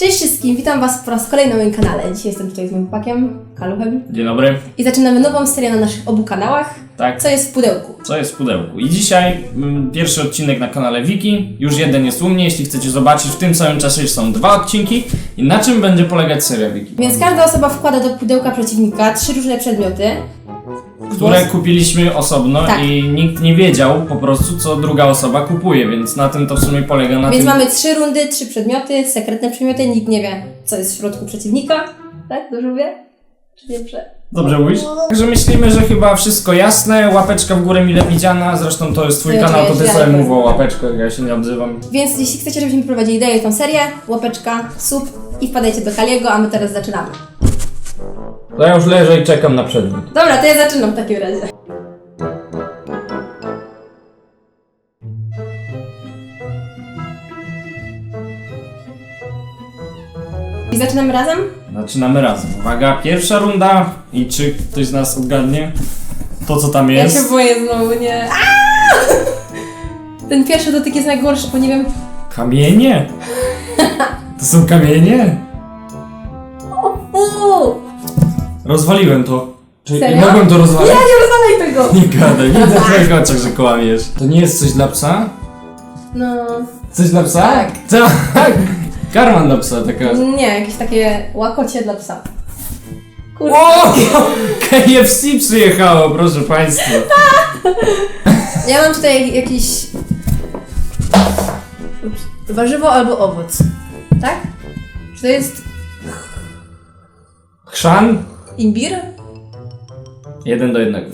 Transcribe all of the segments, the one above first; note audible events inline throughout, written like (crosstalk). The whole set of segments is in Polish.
Cześć wszystkim, witam Was po raz kolejny na moim kanale. Dzisiaj jestem tutaj z moim chłopakiem, Kaluchem. Dzień dobry. I zaczynamy nową serię na naszych obu kanałach. Tak, Co jest w pudełku? co jest w pudełku? I dzisiaj mm, pierwszy odcinek na kanale Wiki. Już jeden jest u mnie, jeśli chcecie zobaczyć. W tym samym czasie są dwa odcinki. I na czym będzie polegać seria Wiki? Więc każda osoba wkłada do pudełka przeciwnika trzy różne przedmioty. Które kupiliśmy osobno Tak. i nikt nie wiedział po prostu, co druga osoba kupuje, więc na tym to w sumie polega. Na Więc tym... mamy trzy rundy, trzy przedmioty, sekretne przedmioty, nikt nie wie, co jest w środku przeciwnika. Tak? Dobrze mówię? Czy nie prze... Dobrze mówisz? Także myślimy, że chyba wszystko jasne. Łapeczka w górę mile widziana. Zresztą to jest twój Ja kanał, to ty sobie mów o łapeczkę, ja się nie odzywam. Więc jeśli chcecie, żebyśmy prowadzili dalej tą serię, łapeczka, sub i wpadajcie do Kaliego, a my teraz zaczynamy. To ja już leżę i czekam na przedmiot. Dobra, to ja zaczynam w takim razie. I zaczynamy razem? Zaczynamy razem. Uwaga, pierwsza runda. I czy ktoś z nas odgadnie to, co tam Ja jest? się boję znowu, nie. Ten pierwszy dotyk jest najgorszy, bo nie wiem. Kamienie? To są kamienie? Uuu! Rozwaliłem to. Czy Serio? nie mogłem to Ja rozwalić? nie rozwalaj tego! (laughs) Nie gadaj, widzę w twoich oczach, że kłamiesz. To nie jest coś dla psa? No. Coś dla psa? Tak. Tak. Karma dla psa taka. Nie, jakieś takie łakocie dla psa. Kurde. O! KFC przyjechało, proszę państwa. (laughs) Ja mam tutaj jakiś. Ups. Warzywo albo owoc. Tak? Czy to jest Chrzan? Imbir? Jeden do jednego.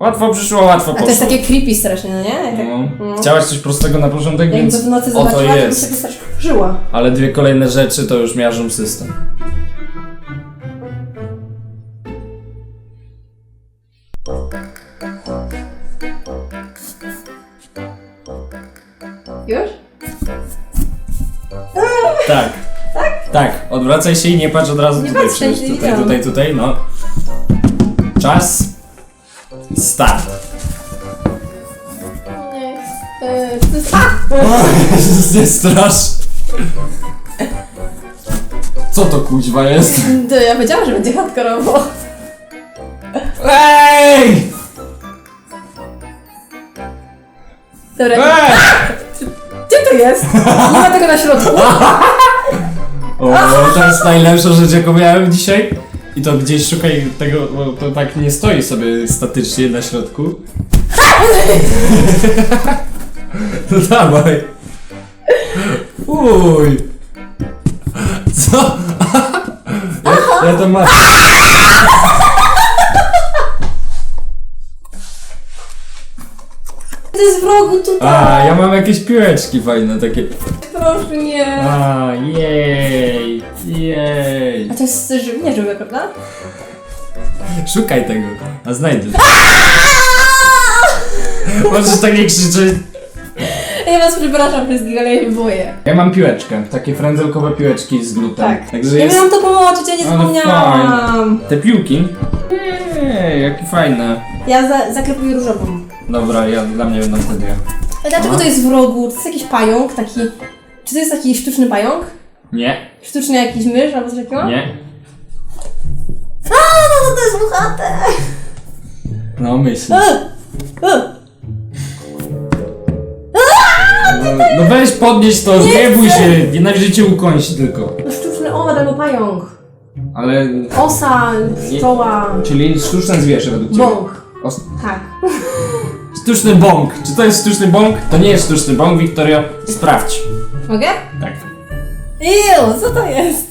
Łatwo przyszło, łatwo A poszło. to jest takie creepy strasznie, no nie? Jak, No. Chciałaś coś prostego na początek, jak więc w nocy zobaczyła, to jest. strasznie. Ale dwie kolejne rzeczy to już miażdżą system. Już? Tak. Tak? Odwracaj się i nie patrz od razu Nie tutaj. patrzę, przecież. nie tutaj, widziałam. tutaj, tutaj, no. Czas. Start. Nie. E, to jest... A! (laughs) Strasz. Co to kuźwa jest? To ja wiedziałam, że będzie hardkorowo. Ej! Dobra, Ej! gdzie to jest? Nie ma tego na środku. (laughs) O, (laughs) to jest najlepsza rzecz, jaką miałem dzisiaj. I to gdzieś szukaj tego, bo to tak nie stoi sobie statycznie na środku. (laughs) No dawaj. Uj. Co? (laughs) Ja, ja to mam. To jest w rogu tutaj. A, ja mam jakieś piłeczki fajne takie. Proszę nie. A, jej, jej. A to jest żywe, nie żywe, prawda? Szukaj tego, a znajdziesz. Możesz tak nie krzyczeć. Ja was przepraszam wszystkich, ale ja się boję. Ja mam piłeczkę, takie frędzelkowe piłeczki z glutem. Tak. Także Ja jest... miałam to połączyć, ja nie Ale zapomniałam. Te piłki? Ej, jakie fajne. Ja za, zaklepuję różową. Dobra, ja dla mnie będą te dwie. A dlaczego to jest w rogu? To jest jakiś pająk, taki... Czy to jest taki sztuczny pająk? Nie, Sztuczny jakiś mysz albo coś takiego? nie. A, no to to jest muchate! No myśl. E, e. No, no weź podnieś to, nie bój się, najwyżej cię ukąsi tylko. To sztuczny owad albo pająk. Ale... Osa, pszczoła, Czyli sztuczne zwierzę według ciebie. bąk. Os- Tak. (laughs) Sztuczny bąk. Czy to jest sztuczny bąk? To nie jest sztuczny bąk, Wiktorio. Sprawdź. Mogę? Tak. Ew, co to jest?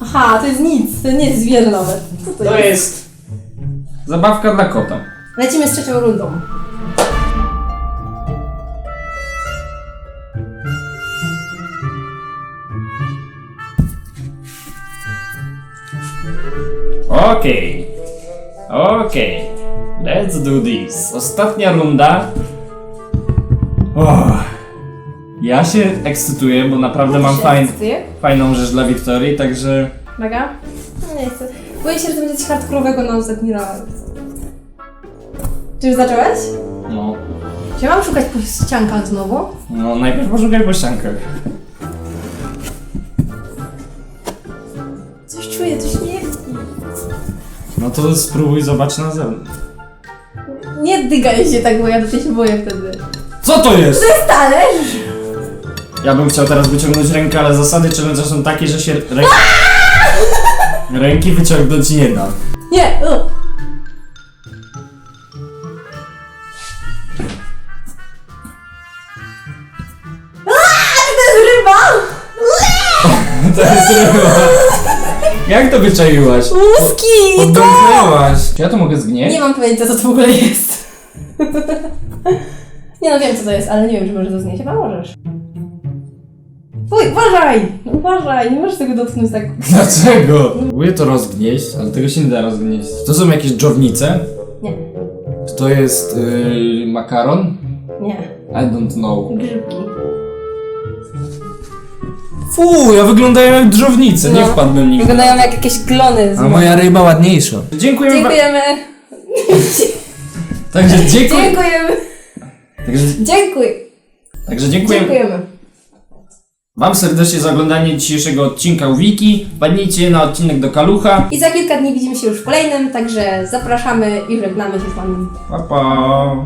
Aha, to jest nic, to nie jest zwierzę nawet. Co to, To jest? jest... Zabawka dla kota. Lecimy z trzecią rundą. Okej. Okej. Let's do this. Ostatnia runda. Oh. Ja się ekscytuję, bo naprawdę mam fajn, fajną rzecz dla Wiktorii, także... Mega? No Nie chcę. Boję się, że to będzie coś hardkorowego na ostatni raz. Czy już zacząłeś? No, Czy ja mam szukać po ściankach znowu? no najpierw poszukaj po ściankach. czuję, to śmierdzi. No to spróbuj zobacz na zewnątrz. Nie dygaj się tak, bo ja do tej się boję wtedy. Co to jest? To jest talerz! Ja bym chciał teraz wyciągnąć rękę, ale zasady challenge'a są takie, że się rę... ręki wyciągnąć nie da. Nie! U. Aaa, to jest ryba! (laughs) To jest ryba. Jak to wyczaiłaś? Łuski! To! Podągnęłaś. Czy ja to mogę zgnieść? Nie mam pojęcia, co to w ogóle jest. (laughs) Nie no, wiem co to jest, ale nie wiem, czy może to znieść. Chyba możesz. Uj, uważaj! Uważaj, nie możesz tego dotknąć tak. (laughs) Dlaczego? Próbuję to rozgnieść, ale tego się nie da rozgnieść. To są jakieś dżownice? Nie, Czy to jest yy, makaron? nie. I don't know. Grzybki. Fu, ja wyglądają jak dżownice, nie No. wpadłem nigdy. Wyglądają jak jakieś glony z A moja ryba ładniejsza. Dziękujemy. Dziękujemy. (laughs) Także dziękuję. Dziękujemy. Także, Dziękuj. także dziękuję Dziękujemy. Wam serdecznie za oglądanie dzisiejszego odcinka u Wiki. Wpadnijcie na odcinek do Kalucha. I za kilka dni widzimy się już w kolejnym, także zapraszamy i żegnamy się z wami. Pa, pa.